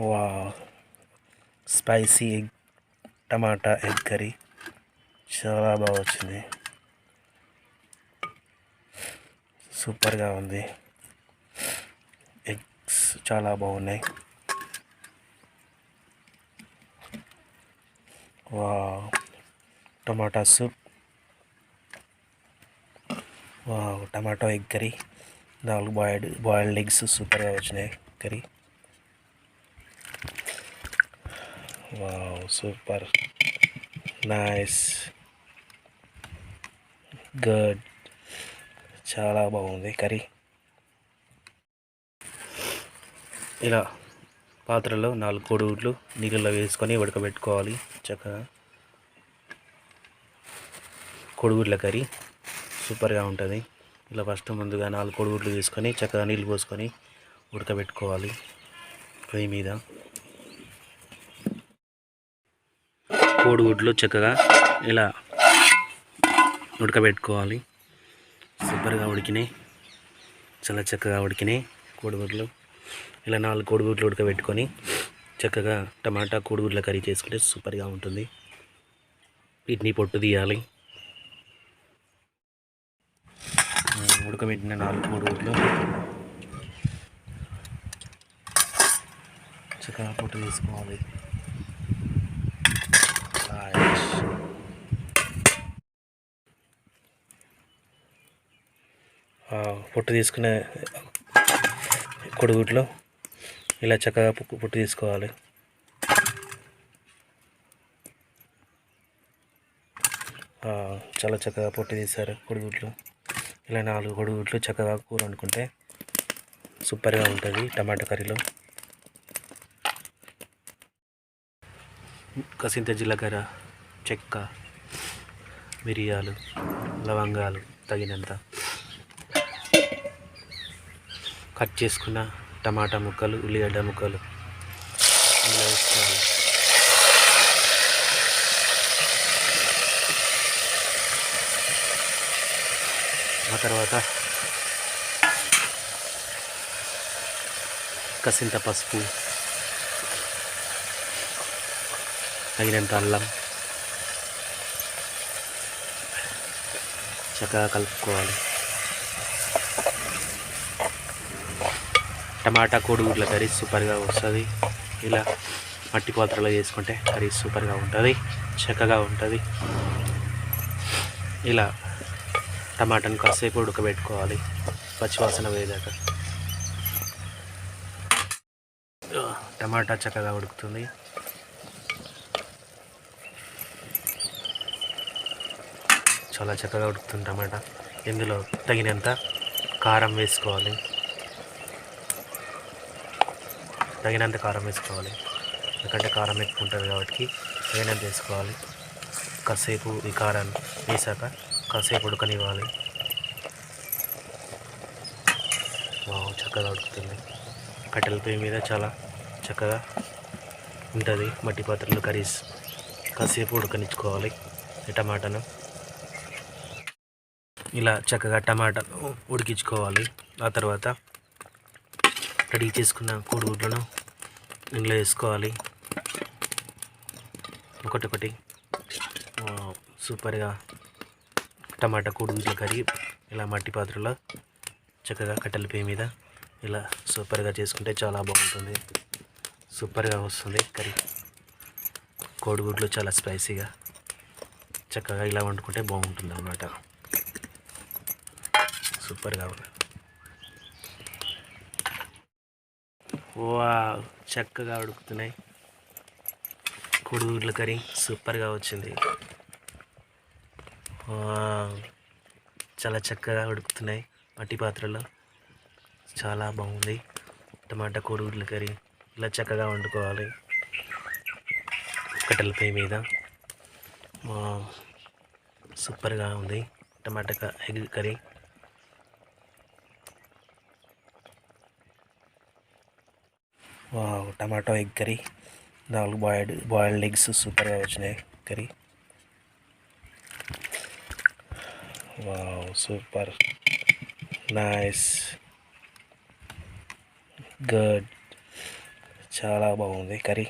వా spicy egg tomato egg curry. చాలా బాగా వచ్చింది. సూపర్గా ఉంది. ఎగ్స్ చాలా బాగున్నాయి. వా టమాటా సూప్. వా టమాటో ఎగ్ కర్రీ. నాలుగు బాయిల్డ్ బాయిల్డ్ ఎగ్స్ సూపర్గా వచ్చినాయి. Curry. Wow super nice good చాలా బాగుంది కర్రీ. ఇలా పాత్రలో నాలుగు కోడిగుడ్లు నీళ్ళలో వేసుకొని ఉడకబెట్టుకోవాలి. చక్కగా. కోడిగుడ్ల కర్రీ సూపర్గా ఉంటుంది. ఇలా ఫస్ట్ ముందుగా నాలుగు కోడిగుడ్లు తీసుకొని చక్కగా నీళ్ళు పోసుకొని ఉడకబెట్టుకోవాలి. పొయ్యి మీద. కోడిగుడ్లు చక్కగా ఇలా ఉడకబెట్టుకోవాలి. సూపర్గా ఉడికినాయి. చాలా చక్కగా ఉడికినాయి కోడిగుడ్లు. ఇలా నాలుగు కోడిగుడ్లు ఉడకబెట్టుకొని చక్కగా టమాటా కోడిగుడ్ల కర్రీ చేసుకుంటే సూపర్గా ఉంటుంది. వీటిని పొట్టు తీయాలి. ఉడకబెట్టిన నాలుగు కోడిగుడ్లు. చక్కగా పొట్టు తీసుకోవాలి. పొట్టు తీసుకునే కొడుగుట్లో ఇలా చక్కగా పొట్టు తీసుకోవాలి. చాలా చక్కగా పొట్టు తీశారు కొడుగుట్లు. ఇలా నాలుగు కొడుగుట్లు చక్కగా కూర వండుకుంటే సూపర్గా ఉంటుంది టమాటా కర్రీలో. కసింత జీలకర్ర చెక్క మిరియాలు లవంగాలు తగినంత. కట్ చేసుకున్న టమాటా ముక్కలు ఉల్లిగడ్డ ముక్కలు. ఇలా వేసుకోవాలి. ఆ తర్వాత కసింత పసుపు తగినంత అల్లం చక్కగా కలుపుకోవాలి. టమాటా కోడిగుడ్ల కర్రీ సూపర్గా వస్తుంది. ఇలా మట్టి పాత్రలో చేసుకుంటే కర్రీ సూపర్గా ఉంటుంది. చక్కగా ఉంటుంది. ఇలా టమాటాను కాసేపు ఉడకబెట్టుకోవాలి. పచ్చివాసన వేయదాకా టమాటా చక్కగా ఉడుకుతుంది. చాలా చక్కగా ఉడుకుతుంది టమాటా. ఇందులో తగినంత కారం వేసుకోవాలి. తగినంత కారం వేసుకోవాలి. ఎందుకంటే కారం ఎక్కువ ఉంటుంది కాబట్టి తగినంత వేసుకోవాలి. కాసేపు ఈ కారాన్ని వేసాక కాసేపు ఉడకనివ్వాలి. వావ్ చక్కగా ఉడుకుతుంది. కట్టెల పొయ్యి మీద చాలా చక్కగా ఉంటుంది మట్టి పాత్రలు కర్రీస్. కాసేపు ఉడకనిచ్చుకోవాలి ఈ టమాటాను. ఇలా చక్కగా టమాటాను ఉడికించుకోవాలి. ఆ తర్వాత రెడీ చేసుకున్న కోడిగుడ్లను ఇందులో వేసుకోవాలి. ఒకటొకటి. సూపర్గా టమాటా కోడిగుడ్ల కర్రీ ఇలా మట్టి పాత్రలో చక్కగా కట్టెల పేయ మీద ఇలా సూపర్గా చేసుకుంటే చాలా బాగుంటుంది. సూపర్గా వస్తుంది కర్రీ. కోడిగుడ్లు చాలా స్పైసీగా చక్కగా ఇలా వండుకుంటే బాగుంటుంది అన్నమాట సూపర్గా ఉంది. వా చక్కగా ఉడుకుతున్నాయి. కోడిగుడ్ల కర్రీ సూపర్గా వచ్చింది. చాలా చక్కగా ఉడుకుతున్నాయి మట్టి పాత్రలో. చాలా బాగుంది. టమాటా కోడిగుడ్ల కర్రీ ఇలా చక్కగా వండుకోవాలి. కట్టెల పొయ్యి మీద. సూపర్గా ఉంది. Tomato egg curry. Tomato egg curry. నాలుగు బాయిల్డ్ బాయిల్డ్ ఎగ్స్ సూపర్గా వచ్చినాయి curry. Wow super nice good చాలా బాగుంది కర్రీ.